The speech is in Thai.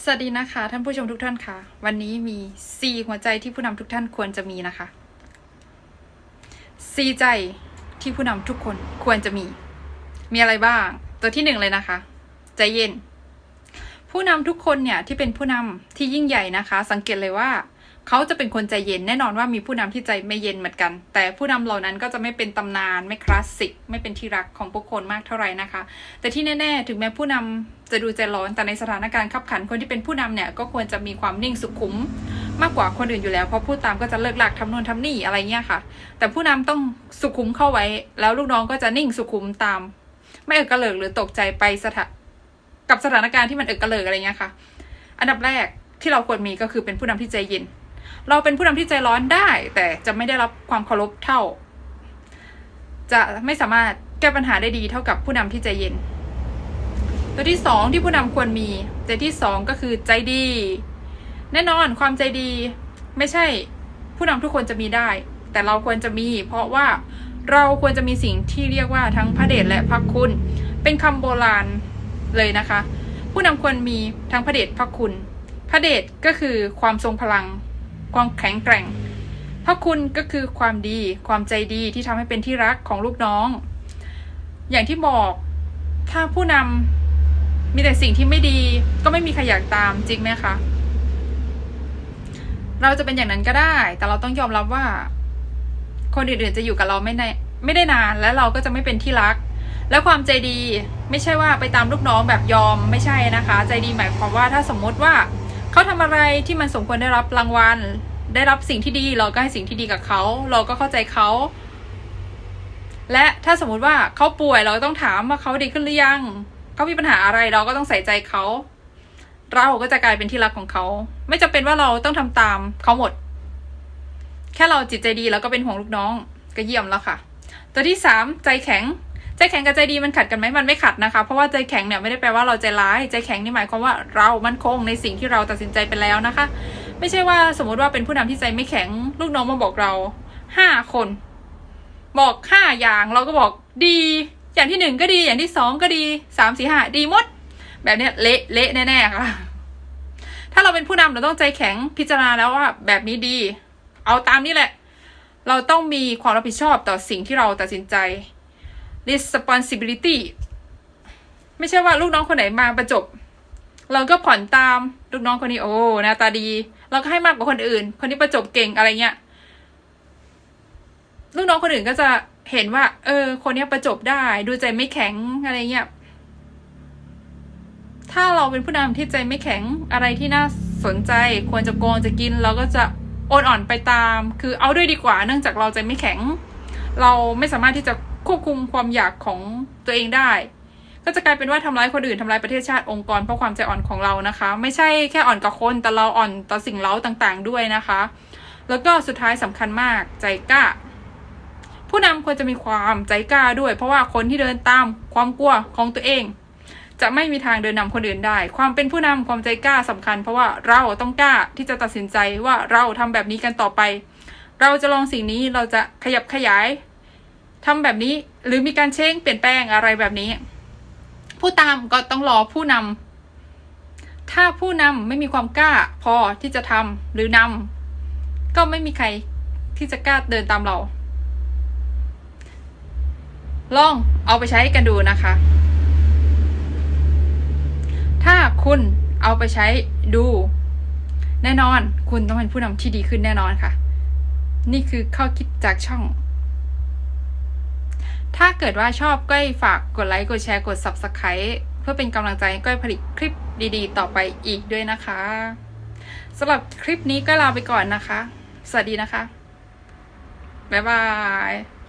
สวัสดีนะคะ ท่านผู้ชมทุกท่านค่ะ วันนี้มี 4 หัวใจที่ผู้นำทุกท่านควรจะมีนะคะ 4 ใจที่ผู้นำทุกคนควรจะมี มีอะไรบ้าง ตัวที่หนึ่งเลยนะคะ ใจเย็น ผู้นำทุกคนเนี่ยที่เป็นผู้นำที่ยิ่งใหญ่นะคะ สังเกตเลยว่า เขาจะเป็นคนใจเย็นแน่นอนว่ามีผู้นำที่ใจไม่เย็นเหมือนกัน แต่ผู้นำเหล่านั้นก็จะไม่เป็นตำนานไม่คลาสสิกไม่เป็นที่รักของผู้คนมากเท่าไหร่นะคะ แต่ที่แน่ ๆ ถึงแม้ผู้นำจะดูใจร้อนแต่ในสถานการณ์ขับขันคนที่เป็นผู้นำเนี่ยก็ควรจะมีความนิ่งสุขุมมากกว่าคนอื่นอยู่แล้วเพราะพูดตามก็จะเลิกหลักทำนวนทำนี่อะไรเงี้ยค่ะ แต่ผู้นำต้องสุขุมเข้าไว้ แล้วลูกน้องก็จะนิ่งสุขุมตาม ไม่เอกกระเลิกหรือตกใจไปสถากับสถานการณ์ที่มันเอกกระเลิกอะไรเงี้ยค่ะ อันดับแรกที่เราควรมีก็คือเป็นผู้นำที่ใจเย็น เราเป็นผู้นำที่ใจร้อนได้ แต่จะไม่ได้รับความเคารพเท่า จะไม่สามารถแก้ปัญหาได้ดีเท่ากับผู้นำที่ใจเย็น ตัวที่สองที่ผู้นำควรมีใจที่สองก็คือใจดี แน่นอนความใจดี ไม่ใช่ผู้นำทุกคนจะมีได้ แต่เราควรจะมี เพราะว่าเราควรจะมีสิ่งที่เรียกว่าทั้งพระเดชและพระคุณ เป็นคำโบราณเลยนะคะ ผู้นำควรมีทั้งพระเดชพระคุณ พระเดชก็คือความทรงพลัง ความแข็งแกร่ง พระคุณก็คือความดี ความใจดีที่ทำให้เป็นที่รักของลูกน้อง อย่างที่บอก ถ้าผู้นำมีแต่สิ่งที่ไม่ดี ก็ไม่มีใครอยากตามจริงไหมคะ เราจะเป็นอย่างนั้นก็ได้ แต่เราต้องยอมรับว่า คนอื่นๆจะอยู่กับเราไม่ได้ไม่ได้นาน และเราก็จะไม่เป็นที่รัก และความใจดีไม่ใช่ว่าไปตามลูกน้องแบบยอมไม่ใช่นะคะ ใจดีหมายความว่าถ้าสมมติว่า เขาทำอะไรที่มันสมควรได้รับรางวัล ได้รับสิ่งที่ดี เราก็ให้สิ่งที่ดีกับเขา เราก็เข้าใจเขา และถ้าสมมุติว่าเขาป่วยเราต้องถามว่าเขาดีขึ้นหรือยัง เขามีปัญหาอะไรเราก็ต้องใส่ใจเขา เราก็จะกลายเป็นที่รักของเขา ไม่จำเป็นว่าเราต้องทำตามเขาหมด แค่เราจิตใจดีแล้วก็เป็นห่วงลูกน้องก็เยี่ยมแล้วค่ะ ตัวที่สามใจแข็ง ใจแข็งกับใจดีมันขัดกันไหมมันไม่ขัดนะคะ เพราะว่าใจแข็งเนี่ยไม่ได้แปลว่าเราใจร้าย ใจแข็งนี่หมายความว่าเรามั่นคงในสิ่งที่เราตัดสินใจไปแล้วนะคะ ไม่ใช่ว่าสมมติว่าเป็นผู้นำที่ใจไม่แข็ง ลูกน้องมาบอกเราห้าคน บอกห้าอย่างเราก็บอกดี อย่างที่หนึ่งก็ดี อย่างที่สองก็ดีสามสี่ห้าดีหมด แบบเนี้ยเละเละแน่ๆค่ะ ถ้าเราเป็นผู้นำเราต้องใจแข็งพิจารณาแล้วว่าแบบนี้ดี เอาตามนี้แหละ เราต้องมีความรับผิดชอบต่อสิ่งที่เราตัดสินใจ responsibility ไม่ใช่ว่าลูกน้องคนไหนมาประจบ เราก็ผ่อนตามลูกน้องคนนี้โอ้หน้าตาดี เราก็ให้มากกว่าคนอื่น คนนี้ประจบเก่งอะไรเงี้ยลูกน้องคนอื่นก็จะเห็นว่า เออ คนนี้ประจบได้ดูใจไม่แข็งอะไรเงี้ยถ้าเราเป็นผู้นำที่ใจไม่แข็งอะไรที่น่าสนใจ ควรจะโกงจะกินเราก็จะโอนอ่อนไปตาม คือเอาด้วยดีกว่า เนื่องจากเราใจไม่แข็ง เราไม่สามารถที่จะ ควบคุมความอยากของตัวเองได้ ก็จะกลายเป็นว่าทำร้ายคนอื่นทำร้ายประเทศชาติองค์กรเพราะความใจอ่อนของเรานะคะ ไม่ใช่แค่อ่อนกับคนแต่เราอ่อนต่อสิ่งเล้าต่างๆ ด้วยนะคะ แล้วก็สุดท้ายสำคัญมากใจกล้าผู้นำควรจะมีความใจกล้าด้วย เพราะว่าคนที่เดินตามความกลัวของตัวเอง จะไม่มีทางเดินนำคนอื่นได้ ความเป็นผู้นำความใจกล้าสำคัญ เพราะว่าเราต้องกล้าที่จะตัดสินใจว่าเราทำแบบนี้กันต่อไป เราจะลองสิ่งนี้เราจะขยับขยาย ทำแบบนี้หรือมีการเช้งเปลี่ยนแปลงอะไรแบบนี้ ผู้ตามก็ต้องรอผู้นำถ้าผู้นำไม่มีความกล้าพอที่จะทำหรือนำก็ไม่มีใครที่จะกล้าเดินตามเรา ลองเอาไปใช้กันดูนะคะ ถ้าคุณเอาไปใช้ดู แน่นอน คุณต้องเป็นผู้นำที่ดีขึ้นแน่นอนค่ะ นี่คือข้อคิดจากช่อง ถ้าเกิดว่าชอบก้อยฝากกดไลค์กดแชร์กด Subscribe เพื่อเป็นกำลังใจให้ก้อยผลิตคลิปดีๆ ต่อไปอีกด้วยนะคะสำหรับคลิปนี้ก็ลาไปก่อนนะคะ สวัสดีนะคะ บ๊ายบาย